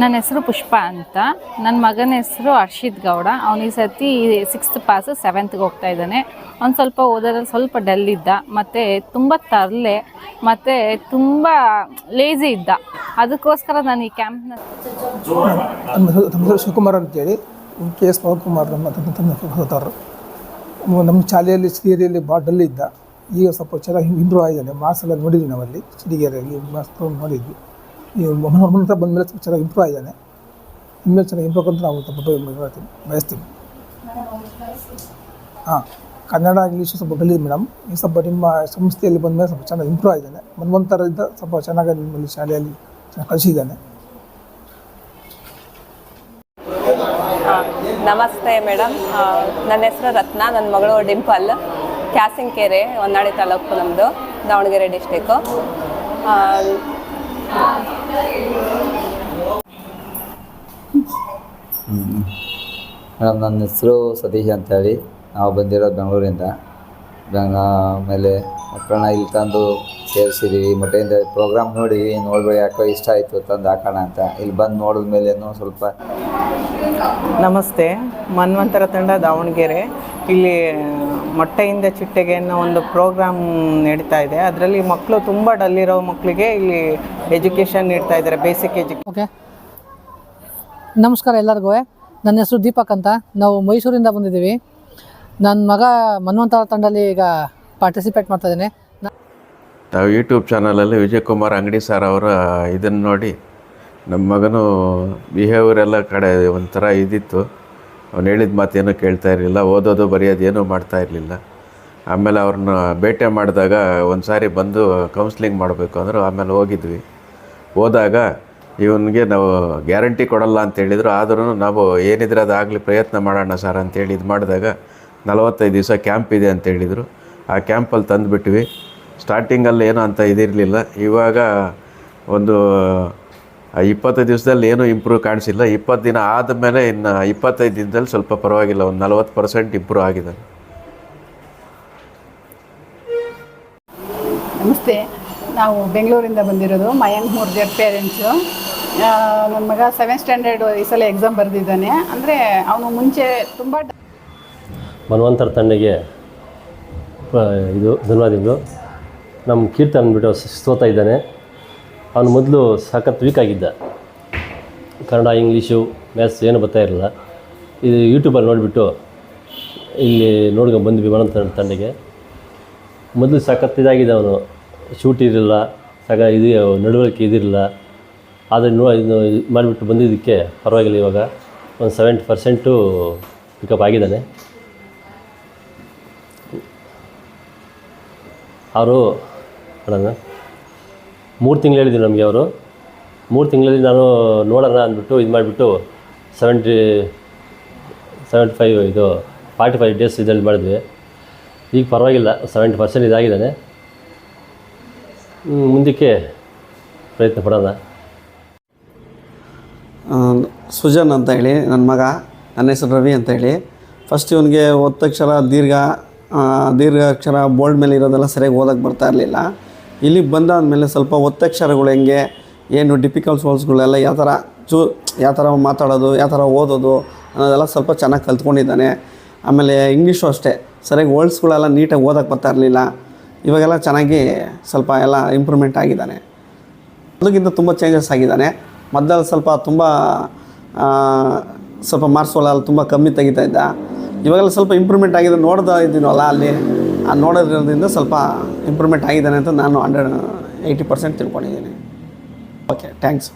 ನನ್ನ ಹೆಸರು ಪುಷ್ಪ ಅಂತ. ನನ್ನ ಮಗನ ಹೆಸರು ಹರ್ಷಿತ್ ಗೌಡ. ಅವನು ಈ ಸತಿ ಸಿಕ್ಸ್ತ್ ಪಾಸು ಸೆವೆಂತ್ಗೆ ಹೋಗ್ತಾ ಇದ್ದಾನೆ. ಅವ್ನು ಸ್ವಲ್ಪ ಓದೋದ್ರಲ್ಲಿ ಸ್ವಲ್ಪ ಡಲ್ ಇದ್ದ. ಮತ್ತು ತುಂಬ ತರಲೆ, ಮತ್ತು ತುಂಬ ಲೇಜಿ ಇದ್ದ. ಅದಕ್ಕೋಸ್ಕರ ನಾನು ಈ ಕ್ಯಾಂಪ್ನ ಶಿವಕುಮಾರ್ ಅಂತೇಳಿ. ಕೆ ಎಸ್ ಪವನ್ಕುಮಾರ್ ನಮ್ಮ ನಮ್ಮ ಶಾಲೆಯಲ್ಲಿ ಸಿರಿಯಲ್ಲಿ ಭಾಳ ಡಲ್ ಇದ್ದ. ಈಗ ಸ್ವಲ್ಪ ಚೆನ್ನಾಗಿ ಇಂಪ್ರೂವ್ ಆಗಿದ್ದಾನೆ ಮಾರ್ಕ್ಸ್ ಎಲ್ಲ ನೋಡಿದ್ವಿ ನಾವಲ್ಲಿ. ಸಿರಿಗೆರೆಯಲ್ಲಿ ಮಾರ್ಕ್ಸ್ ನೋಡಿದ್ವಿ. ಈ ಮೊಮ್ಮನ ಹತ್ರ ಬಂದಮೇಲೆ ಸ್ವಲ್ಪ ಚೆನ್ನಾಗಿ ಇಂಪ್ರೂವ್ ಆಗಿದ್ದಾನೆ. ಇನ್ಮೇಲೆ ಚೆನ್ನಾಗಿ ಇಂಪ್ರೂವ್ ಅಂತ ನಾವು ಸ್ವಲ್ಪ ಹೇಳ್ತೀನಿ. ಬಯಸ್ತೀನಿ. ಹಾಂ, ಕನ್ನಡ, ಇಂಗ್ಲೀಷ್ ಸ್ವಲ್ಪ ಡಲ್ ಇದೆ ಮೇಡಮ್. ಈ ಸ್ವಲ್ಪ ನಿಮ್ಮ ಸಂಸ್ಥೆಯಲ್ಲಿ ಬಂದ ಮೇಲೆ ಸ್ವಲ್ಪ ಚೆನ್ನಾಗಿ ಇಂಪ್ರೂವ್ ಆಗಿದ್ದಾನೆ. ಮನ್ವಂತರದಿಂದ ಸ್ವಲ್ಪ ಚೆನ್ನಾಗಿ ನಿಮ್ಮಲ್ಲಿ ಶಾಲೆಯಲ್ಲಿ ಚೆನ್ನಾಗಿ ಕಲಿಸಿದ್ದಾನೆ. ನಮಸ್ತೆ ಮೇಡಮ್. ನನ್ನ ಹೆಸರು ರತ್ನ, ನನ್ನ ಮಗಳು ಡಿಂಪಲ್. ಕ್ಯಾಸಿಂಗ್ ಕೆರೆ ಹೊನ್ನಾಳಿ ತಾಲೂಕು ನಮ್ಮದು ದಾವಣಗೆರೆ ಡಿಸ್ಟಿಕ್ಕು ಮೇಡಮ್ ನನ್ನ ಹೆಸರು ಸತೀಶ್ ಅಂತೇಳಿ. ನಾವು ಬಂದಿರೋದು ಬೆಂಗಳೂರಿಂದ. ಬೆಂಗ ಆಮೇಲೆ ಮಕ್ಕಳನ್ನ ಇಲ್ಲಿ ತಂದು ಸೇರಿಸಿದ್ದೀವಿ ಮೊಟ್ಟೆಯಿಂದ ಪ್ರೋಗ್ರಾಮ್ ನೋಡಿದ್ವಿ ನೋಡ್ಬೇಡಿ ಯಾಕೋ ಇಷ್ಟ ಆಯಿತು ತಂದು ಹಾಕೋಣ ಅಂತ. ಇಲ್ಲಿ ಬಂದು ನೋಡಿದ ಮೇಲೇನು ಸ್ವಲ್ಪ ನಮಸ್ತೆ. ಮನ್ವಂತರ ತಂಡ ದಾವಣಗೆರೆ. ಇಲ್ಲಿ ಮೊಟ್ಟೆಯಿಂದ ಚಿಟ್ಟೆಗೆ ಅನ್ನೋ ಒಂದು ಪ್ರೋಗ್ರಾಮ್ ನಡೀತಾ ಇದೆ. ಅದರಲ್ಲಿ ಮಕ್ಕಳು ತುಂಬ ಡಲ್ಲಿರೋ ಮಕ್ಕಳಿಗೆ ಇಲ್ಲಿ ಎಜುಕೇಷನ್ ನೀಡ್ತಾ ಇದ್ದಾರೆ ಬೇಸಿಕ್ ಎಜುಕೇಷನ್ ಓಕೆ. ನಮಸ್ಕಾರ ಎಲ್ಲರಿಗೂ. ನನ್ನ ಹೆಸರು ದೀಪಕ್ ಅಂತ. ನಾವು ಮೈಸೂರಿಂದ ಬಂದಿದ್ದೀವಿ. ನನ್ನ ಮಗ ಮನ್ವಂತರ ತಂಡಲ್ಲಿ ಈಗ ಪಾರ್ಟಿಸಿಪೇಟ್ ಮಾಡ್ತಾ ಇದ್ದೀನಿ. ನಾವು ಯೂಟ್ಯೂಬ್ ಚಾನಲಲ್ಲಿ ವಿಜಯಕುಮಾರ್ ಅಂಗಡಿ ಸರ್ ಅವರ ಇದನ್ನು ನೋಡಿ ನಮ್ಮ ಮಗನೂ ಬಿಹೇವಿಯರ್ ಎಲ್ಲ ಕಡೆ ಒಂಥರ ಇದಿತ್ತು. ಅವ್ನು ಹೇಳಿದ ಮಾತೇನು ಕೇಳ್ತಾ ಇರಲಿಲ್ಲ, ಓದೋದು, ಬರೆಯೋದು ಏನೂ ಮಾಡ್ತಾ ಇರಲಿಲ್ಲ. ಆಮೇಲೆ ಅವ್ರನ್ನ ಭೇಟಿ ಮಾಡಿದಾಗ ಒಂದು ಸಾರಿ ಬಂದು ಕೌನ್ಸ್ಲಿಂಗ್ ಮಾಡಬೇಕು ಅಂದರು, ಆಮೇಲೆ ಹೋಗಿದ್ವಿ. ಹೋದಾಗ ಇವನಿಗೆ ನಾವು ಗ್ಯಾರಂಟಿ ಕೊಡಲ್ಲ ಅಂತ ಹೇಳಿದರು ಆದ್ರೂ ನಾವು ಏನಿದ್ರೆ ಅದಾಗಲಿ ಪ್ರಯತ್ನ ಮಾಡೋಣ ಸರ್ ಅಂತೇಳಿ ಇದು ಮಾಡಿದಾಗ ನಲವತ್ತೈದು ದಿವಸ ಕ್ಯಾಂಪ್ ಇದೆ ಅಂತ ಹೇಳಿದರು. ಆ ಕ್ಯಾಂಪಲ್ಲಿ ತಂದುಬಿಟ್ವಿ. ಸ್ಟಾರ್ಟಿಂಗಲ್ಲಿ ಏನೋ ಅಂತ ಇದಿರಲಿಲ್ಲ. ಇವಾಗ ಒಂದು ಆ ಇಪ್ಪತ್ತೈದು ದಿವಸದಲ್ಲಿ ಏನೂ ಇಂಪ್ರೂವ್ ಕಾಣಿಸಿಲ್ಲ. ಇಪ್ಪತ್ತು ದಿನ ಆದಮೇಲೆ ಇನ್ನು ಇಪ್ಪತ್ತೈದು ದಿನದಲ್ಲಿ ಸ್ವಲ್ಪ ಪರವಾಗಿಲ್ಲ. ಒಂದು ನಲ್ವತ್ತು ಪರ್ಸೆಂಟ್ ಇಂಪ್ರೂವ್ ಆಗಿದೆ. ನಮಸ್ತೆ. ನಾವು ಬೆಂಗಳೂರಿಂದ ಬಂದಿರೋದು ಮಯಾಂಕ್ ಮೂರ್ಜರ್ ಪೇರೆಂಟ್ಸು ನನ್ನ ಮಗ ಸೆವೆಂತ್ ಸ್ಟ್ಯಾಂಡರ್ಡ್ ಈ ಸಲ ಎಕ್ಸಾಮ್ ಬರೆದಿದ್ದಾನೆ. ಅಂದರೆ ಅವನು ಮುಂಚೆ ತುಂಬ ಮನ್ವಂತರ ತಂಡಗೆ ಪ- ಇದು ಧನ್ಯವಾದಗಳು. ನಮ್ಮ ಕೀರ್ತನ್ ಅಂದ್ಬಿಟ್ಟು ಸ್ತೋತ ಇದ್ದಾನೆ. ಅವನು ಮೊದಲು ಸಖತ್ ವೀಕ್ ಆಗಿದ್ದ. ಕನ್ನಡ ಇಂಗ್ಲೀಷು ಮ್ಯಾಥ್ಸ್ ಏನು ಬರ್ತಾ ಇರಲಿಲ್ಲ. ಇದು ಯೂಟ್ಯೂಬಲ್ಲಿ ನೋಡಿಬಿಟ್ಟು ಇಲ್ಲಿ ನೋಡ್ಕೊಂಡು ಬಂದ್ವಿ ಮನ್ವಂತರ ತಂಡಗೆ. ಮೊದಲು ಸಖತ್ ಇದಾಗಿದೆ ಅವನು. ಶೂಟ್ ಇರಲಿಲ್ಲ, ಸಗ ಇದು, ನಡವಳಿಕೆ ಇದಿರಲಿಲ್ಲ. ಆದರೆ ನೋ ಇದು ಮಾಡಿಬಿಟ್ಟು ಬಂದಿದ್ದಕ್ಕೆ ಪರವಾಗಿಲ್ಲ ಇವಾಗ. ಒಂದು ಸೆವೆಂಟಿ ಪರ್ಸೆಂಟು ಪಿಕಪ್ ಆಗಿದ್ದಾನೆ. ಅವರು ಅಣ್ಣ ಮೂರು ತಿಂಗಳು ಹೇಳಿದ್ರು ನಮಗೆ ಅವರು. ಮೂರು ತಿಂಗಳಲ್ಲಿ ನಾನು ನೋಡೋಣ ಅಂದ್ಬಿಟ್ಟು ಇದು ಮಾಡಿಬಿಟ್ಟು ಸೆವೆಂಟಿ ಸೆವೆಂಟಿ ಫೈವ್ ಇದು ಫಾರ್ಟಿ ಫೈವ್ ಡೇಸ್ ಇದರಲ್ಲಿ ಮಾಡಿದ್ವಿ. ಈಗ ಪರವಾಗಿಲ್ಲ ಸೆವೆಂಟಿ ಪರ್ಸೆಂಟ್ ಇದಾಗಿದ್ದಾನೆ. ಮುಂದಕ್ಕೆ ಪ್ರಯತ್ನ ಪಡೋಣ. ಸುಜನ್ ಅಂತ ಹೇಳಿ ನನ್ನ ಮಗ, ನನ್ನ ಹೆಸರು ರವಿ ಅಂತ ಹೇಳಿ. ಫಸ್ಟ್ ಇವನಿಗೆ ಒತ್ತಕ್ಷರ ದೀರ್ಘ ದೀರ್ಘ ಅಕ್ಷರ ಬೋರ್ಡ್ ಮೇಲೆ ಇರೋದೆಲ್ಲ ಸರಿಯಾಗಿ ಓದೋಕ್ಕೆ ಬರ್ತಾ ಇರಲಿಲ್ಲ. ಇಲ್ಲಿಗೆ ಬಂದಾದಮೇಲೆ ಸ್ವಲ್ಪ ಒತ್ತಕ್ಷರಗಳು ಹೆಂಗೆ, ಏನು ಡಿಫಿಕಲ್ಟ್ ವರ್ಡ್ಸ್ಗಳೆಲ್ಲ ಯಾವ ಥರ ಚೂ, ಯಾವ ಥರ ಮಾತಾಡೋದು, ಯಾವ ಥರ ಓದೋದು ಅನ್ನೋದೆಲ್ಲ ಸ್ವಲ್ಪ ಚೆನ್ನಾಗಿ ಕಲ್ತ್ಕೊಂಡಿದ್ದಾನೆ. ಆಮೇಲೆ ಇಂಗ್ಲೀಷು ಅಷ್ಟೇ. ಸರಿಯಾಗಿ ವರ್ಡ್ಸ್ಗಳೆಲ್ಲ ನೀಟಾಗಿ ಓದೋಕ್ಕೆ ಬರ್ತಾ ಇರಲಿಲ್ಲ. ಇವಾಗೆಲ್ಲ ಚೆನ್ನಾಗಿ ಸ್ವಲ್ಪ ಎಲ್ಲ ಇಂಪ್ರೂವ್ಮೆಂಟ್ ಆಗಿದ್ದಾನೆ. ಅದಕ್ಕಿಂತ ತುಂಬ ಚೇಂಜಸ್ ಆಗಿದ್ದಾನೆ. ಮೊದಲು ಸ್ವಲ್ಪ ತುಂಬ ಸ್ವಲ್ಪ ಮಾರ್ಕ್ಸ್ಗಳೆಲ್ಲ ತುಂಬ ಕಮ್ಮಿ ತೆಗಿತಾ ಇದ್ದ. ಇವಾಗೆಲ್ಲ ಸ್ವಲ್ಪ ಇಂಪ್ರೂವ್ಮೆಂಟ್ ಆಗಿದೆ ನೋಡ್ತಾ ಇದ್ದೀನಲ್ಲ ಅಲ್ಲಿ. ನೋಡೋದ್ರಿಂದ ಸ್ವಲ್ಪ ಇಂಪ್ರೂವ್ಮೆಂಟ್ ಆಗಿದ್ದಾನೆ ಅಂತ ನಾನು ಹಂಡ್ರೆಡ್ ಏಯ್ಟಿ ಪರ್ಸೆಂಟ್ ತಿಳ್ಕೊಂಡಿದ್ದೀನಿ. Okay thanks